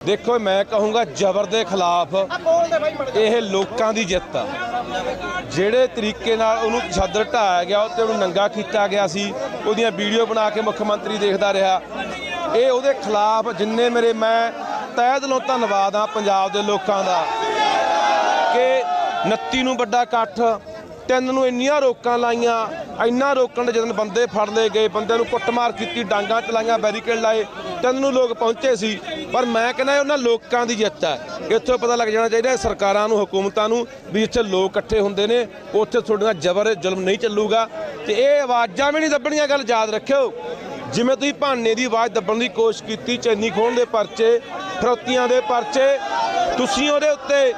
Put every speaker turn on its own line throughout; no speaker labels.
ਦੇਖੋ ਮੈਂ ਕਹੂੰਗਾ ਜ਼ਬਰ ਦੇ ਖਿਲਾਫ ਇਹ ਲੋਕਾਂ ਦੀ ਜਿੱਤ ਆ। ਜਿਹੜੇ ਤਰੀਕੇ ਨਾਲ ਉਹਨੂੰ ਛੱਦਰ ਢਾਇਆ ਗਿਆ ਉੱਤੇ ਉਹਨੂੰ ਨੰਗਾ ਕੀਤਾ ਗਿਆ ਸੀ ਉਹਦੀਆਂ ਵੀਡੀਓ ਬਣਾ ਕੇ ਮੁੱਖ ਮੰਤਰੀ ਦੇਖਦਾ ਰਿਹਾ। ਇਹ ਉਹਦੇ ਖਿਲਾਫ ਜਿੰਨੇ ਮੇਰੇ ਮੈਂ ਤਹਿ ਦਿਲੋਂ ਧੰਨਵਾਦ ਆ ਪੰਜਾਬ ਦੇ ਲੋਕਾਂ ਦਾ ਕਿ 29 ਨੂੰ ਵੱਡਾ ਇਕੱਠ ਤਿੰਨ ਨੂੰ ਇੰਨੀਆਂ ਰੋਕਾਂ ਲਾਈਆਂ, ਇੰਨਾ ਰੋਕਣ ਦੇ ਜਦੋਂ ਬੰਦੇ ਫੜ ਲਏ ਗਏ, ਬੰਦਿਆਂ ਨੂੰ ਕੁੱਟਮਾਰ ਕੀਤੀ, ਡਾਂਗਾ ਚਲਾਈਆਂ, ਬੈਰੀਕੇਡ ਲਾਏ, ਤਿੰਨ ਨੂੰ ਲੋਕ ਪਹੁੰਚੇ ਸੀ। ਪਰ ਮੈਂ ਕਹਿੰਦਾ ਉਹਨਾਂ ਲੋਕਾਂ ਦੀ ਜਿੱਤ ਹੈ। ਇੱਥੋਂ ਪਤਾ ਲੱਗ ਜਾਣਾ ਚਾਹੀਦਾ ਸਰਕਾਰਾਂ ਨੂੰ, ਹਕੂਮਤਾਂ ਨੂੰ ਵੀ ਇੱਥੇ ਲੋਕ ਇਕੱਠੇ ਹੁੰਦੇ ਨੇ, ਉੱਥੇ ਤੁਹਾਡੀਆਂ ਜ਼ਬਰ ਜ਼ੁਲਮ ਨਹੀਂ ਚੱਲੂਗਾ। ਤੇ ਇਹ ਆਵਾਜ਼ਾਂ ਵੀ ਨਹੀਂ ਦੱਬਣੀਆਂ, ਗੱਲ ਯਾਦ ਰੱਖਿਓ। ਜਿਵੇਂ ਤੁਸੀਂ ਭਾਨੇ ਦੀ ਆਵਾਜ਼ ਦੱਬਣ ਦੀ ਕੋਸ਼ਿਸ਼ ਕੀਤੀ, ਚੈਨੀ ਖੋਣ ਦੇ ਪਰਚੇ, ਫਰੋਤੀਆਂ ਦੇ ਪਰਚੇ, ਤੁਸੀਂ ਉਹਦੇ ਉੱਤੇ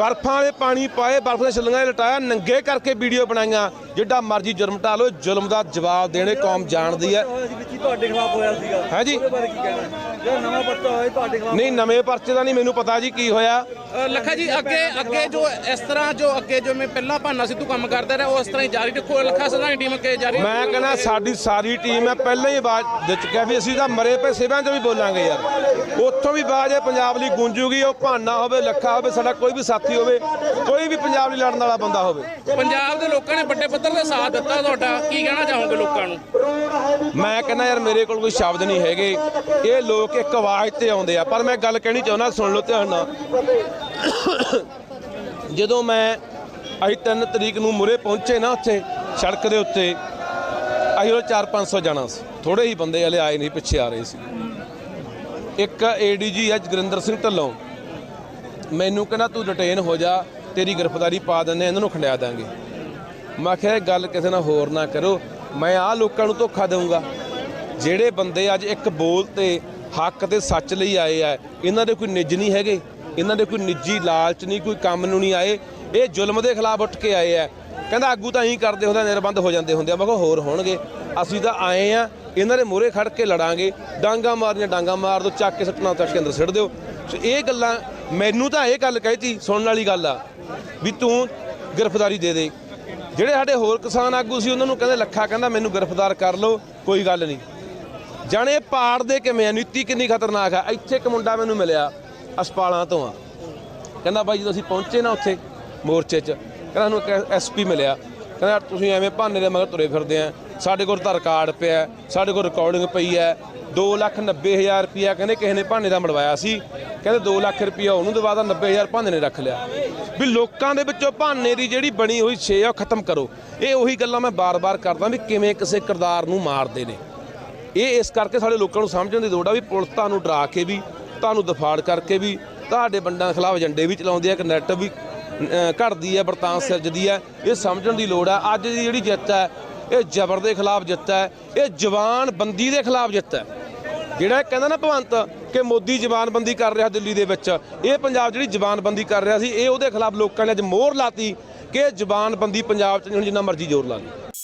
ਬਰਫਾਂ ਵਾਲੇ ਪਾਣੀ ਪਾਏ ਬਰਫ ਦੇ ਛਿੱਲੀਆਂ 'ਚ ਲਟਾਇਆ ਨੰਗੇ ਕਰਕੇ ਵੀਡੀਓ ਬਣਾਈਆਂ। ਜਿੱਡਾ ਮਰਜ਼ੀ ਜੁਰਮ ਢਾ ਲਓ ਜ਼ੁਲਮ ਦਾ ਜਵਾਬ ਦੇਣੇ ਕੌਮ ਜਾਣਦੀ ਹੈ।
ਤੁਹਾਡੇ ਖਿਲਾਫ ਹੋਇਆ ਸੀਗਾ।
ਹੈ ਜੀ।
ਉਹਦੇ ਬਾਰੇ ਕੀ ਕਹਿਣਾ? ਜਿਹੜਾ ਨਵਾਂ ਪਰਚਾ ਹੋਇਆ ਤੁਹਾਡੇ ਖਿਲਾਫ
ਨਹੀਂ ਨਵੇਂ ਪਰਚੇ ਦਾ ਨਹੀਂ ਮੈਨੂੰ ਪਤਾ ਜੀ ਕੀ ਹੋਇਆ।
ਲੱਖਾ ਜੀ ਅੱਗੇ ਅੱਗੇ ਜੋ ਇਸ ਤਰ੍ਹਾਂ ਜੋ ਅੱਗੇ ਜੋ ਮੈਂ ਪਹਿਲਾਂ ਭਾਨਾ ਸਿੱਧੂ ਕੰਮ ਕਰਦਾ ਰਿਹਾ ਉਹ ਇਸ ਤਰ੍ਹਾਂ ਹੀ ਜਾਰੀ ਰੱਖੋ। ਲੱਖਾ ਸਦਾਂ ਟੀਮ ਅੱਗੇ ਜਾਰੀ
ਮੈਂ ਕਹਿੰਦਾ ਸਾਡੀ ਸਾਰੀ ਟੀਮ ਹੈ ਪਹਿਲਾਂ ਹੀ ਆਵਾਜ਼ ਦੇ ਚੁੱਕਿਆ ਵੀ ਅਸੀਂ ਤਾਂ ਮਰੇ ਪਏ ਸਿਵਿਆਂ 'ਚ ਵੀ ਬੋਲਾਂਗੇ ਯਾਰ। ਉੱਥੋਂ ਵੀ ਆਵਾਜ਼ ਇਹ ਪੰਜਾਬ ਲਈ ਗੂੰਜੂਗੀ ਉਹ ਭਾਨਾ ਹੋਵੇ ਲੱਖਾ ਹੋਵੇ ਸਾਡਾ ਕੋਈ ਵੀ ਸਾਥੀ ਹੋਵੇ ਕੋਈ ਵੀ ਪੰਜਾਬ ਲਈ ਲੜਨ ਵਾਲਾ ਬੰਦਾ ਹੋਵੇ।
ਪੰਜਾਬ ਦੇ ਲੋਕਾਂ ਨੇ ਵੱਡੇ ਪੱਧਰ ਤੇ ਸਾਥ ਦਿੱਤਾ ਤੁਹਾਡਾ ਕੀ ਕਹਿਣਾ ਚਾਹੋਗੇ ਲੋਕਾਂ ਨੂੰ?
ਮੈਂ ਕਹਿੰਦਾ ਯਾਰ ਮੇਰੇ ਕੋਲ ਕੋਈ ਸ਼ਬਦ ਨਹੀਂ ਹੈਗੇ। ਇਹ ਲੋਕ ਇੱਕ ਆਵਾਜ਼ ਤੇ ਆਉਂਦੇ ਆ, ਪਰ ਮੈਂ ਗੱਲ ਕਹਿਣੀ ਚਾਹੁੰਦਾ, ਸੁਣ ਲਓ ਧਿਆਨ ਨਾਲ। ਜਦੋਂ ਮੈਂ ਅਸੀਂ 3 ਤਰੀਕ ਨੂੰ ਮੁਰੇ ਪਹੁੰਚੇ ਨਾ ਉੱਥੇ, ਸੜਕ ਦੇ ਉੱਤੇ, ਅਸੀਂ ਉਹ 4-500 ਜਾਣਾ ਸੀ। ਥੋੜੇ ਹੀ ਬੰਦੇ ਹਲੇ ਆਏ ਨਹੀਂ, ਪਿੱਛੇ ਆ ਰਹੇ ਸੀ। ਇੱਕ ਏਡੀਜੀ ਹੈ ਜਗਰਿੰਦਰ ਸਿੰਘ ਢੱਲੋਂ, ਮੈਨੂੰ ਕਹਿੰਦਾ, ਤੂੰ ਡਿਟੇਨ ਹੋ ਜਾ, ਤੇਰੀ ਗ੍ਰਿਫਤਾਰੀ ਪਾ ਦਿੰਦੇ ਇਹਨਾਂ ਨੂੰ ਖੰਡਿਆ ਦਾਂਗੇ। ਮੈਂ ਕਿਹਾ ਗੱਲ ਕਿਸੇ ਨਾਲ ਹੋਰ ਨਾ ਕਰੋ। ਮੈਂ ਆਹ ਲੋਕਾਂ ਨੂੰ ਧੋਖਾ ਦੇਵਾਂਗਾ ਜਿਹੜੇ ਬੰਦੇ ਅੱਜ ਇੱਕ ਬੋਲ ਤੇ ਹੱਕ ਤੇ ਸੱਚ ਲਈ ਆਏ ਆ, ਇਹਨਾਂ ਦੇ ਕੋਈ ਨਿੱਜ ਨਹੀਂ ਹੈਗੇ, ਇਹਨਾਂ ਦੇ ਕੋਈ ਨਿੱਜੀ ਲਾਲਚ ਨਹੀਂ, ਕੋਈ ਕੰਮ ਨੂੰ ਨਹੀਂ ਆਏ। ਇਹ ਜ਼ੁਲਮ ਦੇ ਖਿਲਾਫ ਉੱਠ ਕੇ ਆਏ ਆ। ਕਹਿੰਦਾ ਆਗੂ ਤਾਂ ਇਹੀ ਕਰਦੇ ਹੁੰਦੇ ਨਿਰਬੰਧ ਹੋ ਜਾਂਦੇ ਹੁੰਦੇ ਆ, ਮੈਂ ਕਿਹਾ ਹੋਰ ਹੋਣਗੇ। ਅਸੀਂ ਤਾਂ ਆਏ ਆ, ਇਹਨਾਂ ਦੇ ਮੂਹਰੇ ਖੜ ਕੇ ਲੜਾਂਗੇ। ਡਾਂਗਾ ਮਾਰਨੀਆਂ, ਡਾਂਗਾ ਮਾਰ ਦਿਓ ਚੱਕ ਕੇ ਸੱਟਣਾ, ਚੱਕ ਕੇ ਅੰਦਰ ਸਿੱਟ ਦਿਓ। ਸੋ ਇਹ ਗੱਲਾਂ, ਮੈਨੂੰ ਤਾਂ ਇਹ ਗੱਲ ਕਹੀਤੀ, ਸੁਣਨ ਵਾਲੀ ਗੱਲ ਆ, ਵੀ ਤੂੰ ਗ੍ਰਿਫਤਾਰੀ ਦੇ ਦੇ। ਜਿਹੜੇ ਸਾਡੇ ਹੋਰ ਕਿਸਾਨ ਆਗੂ ਸੀ, ਉਹਨਾਂ ਨੂੰ ਕਹਿੰਦੇ ਲੱਖਾ, ਕਹਿੰਦਾ ਮੈਨੂੰ ਗ੍ਰਿਫਤਾਰ ਕਰ ਲਓ, ਕੋਈ ਗੱਲ ਨਹੀਂ। ਜਾਣੇ ਪਾੜ ਦੇ ਕਿਵੇਂ ਆ? ਨੀਤੀ ਕਿੰਨੀ ਖਤਰਨਾਕ ਆ? ਇੱਥੇ ਇੱਕ ਮੁੰਡਾ ਮੈਨੂੰ ਮਿਲਿਆ, ਅਸਪਾਲਾਂ ਤੋਂ ਆ। ਕਹਿੰਦਾ, ਬਾਈ ਜਦੋਂ ਅਸੀਂ ਪਹੁੰਚੇ ਨਾ ਉੱਥੇ ਮੋਰਚੇ 'ਚ, ਕਹਿੰਦਾ, ਸਾਨੂੰ ਇੱਕ ਐਸਪੀ ਮਿਲਿਆ। ਕਹਿੰਦਾ, ਤੁਸੀਂ ਐਵੇਂ ਭਾਨੇ ਦੇ ਮਗਰ ਤੁਰੇ ਫਿਰਦੇ ਆ। ਸਾਡੇ ਕੋਲ ਤਾਂ ਰਿਕਾਰਡ ਪਿਆ ਸਾਡੇ ਕੋਲ ਰਿਕਾਰਡਿੰਗ ਪਈ ਹੈ। 290000 ਰੁਪਿਆ ਕਹਿੰਦੇ ਕਿਸੇ ਨੇ ਭਾਨੇ ਦਾ ਮੜਵਾਇਆ ਸੀ। ਕਹਿੰਦੇ 2 ਲੱਖ ਰੁਪਿਆ ਉਹਨੂੰ ਦਵਾਦਾ 90000 ਭਾਨੇ ਨੇ ਰੱਖ ਲਿਆ। ਵੀ ਲੋਕਾਂ ਦੇ ਵਿੱਚੋਂ ਭਾਨੇ ਦੀ ਜਿਹੜੀ ਬਣੀ ਹੋਈ ਛੇ ਆ ਉਹ ਖਤਮ ਕਰੋ। ਇਹ ਉਹੀ ਗੱਲਾਂ ਮੈਂ ਬਾਰ-ਬਾਰ ਕਰਦਾ ਵੀ ਕਿਵੇਂ ਕਿਸੇ ਕਿਰਦਾਰ ਨੂੰ ਮਾਰਦੇ ਨੇ। ਇਹ ਇਸ ਕਰਕੇ ਸਾਡੇ ਲੋਕਾਂ ਨੂੰ ਸਮਝਣ ਦੀ ਲੋੜ ਆ ਵੀ ਪੁਲਿਸ ਤੁਹਾਨੂੰ ਡਰਾ ਕੇ ਵੀ ਤੁਹਾਨੂੰ ਦਫਾੜ ਕਰਕੇ ਵੀ ਤੁਹਾਡੇ ਬੰਡਾਂ ਖਿਲਾਫ ਏਜੰਡੇ ਵੀ ਚਲਾਉਂਦੇ ਆ ਕਿ ਨੈਟ ਵੀ ਅਹ, ਘੜਦੀ ਹੈ ਬਰਤਾਨ ਸਿਰਜਦੀ ਹੈ ਇਹ ਸਮਝਣ ਦੀ ਲੋੜ ਹੈ ਅੱਜ ਦੀ ਜਿਹੜੀ ਜਿੱਤ ਹੈ ਇਹ ਜ਼ਬਰ ਦੇ ਖਿਲਾਫ ਜਿੱਤ ਹੈ, ਇਹ ਜਵਾਨ ਬੰਦੀ ਦੇ ਖਿਲਾਫ ਜਿੱਤ ਹੈ। ਜਿਹੜਾ ਇਹ ਕਹਿੰਦਾ ਨਾ ਭਵੰਤ ਕਿ ਮੋਦੀ ਜ਼ਬਾਨਬੰਦੀ ਕਰ ਰਿਹਾ ਦਿੱਲੀ ਦੇ ਵਿੱਚ, ਇਹ ਪੰਜਾਬ ਜਿਹੜੀ ਜ਼ਬਾਨਬੰਦੀ ਕਰ ਰਿਹਾ ਸੀ, ਇਹ ਉਹਦੇ ਖਿਲਾਫ ਲੋਕਾਂ ਨੇ ਅੱਜ ਮੋਹਰ ਲਾਤੀ ਕਿ ਜ਼ਬਾਨਬੰਦੀ ਪੰਜਾਬ 'ਚ ਨਹੀਂ ਹੁਣ ਜਿੰਨਾ ਮਰਜ਼ੀ ਜ਼ੋਰ ਲਾ ਲਈ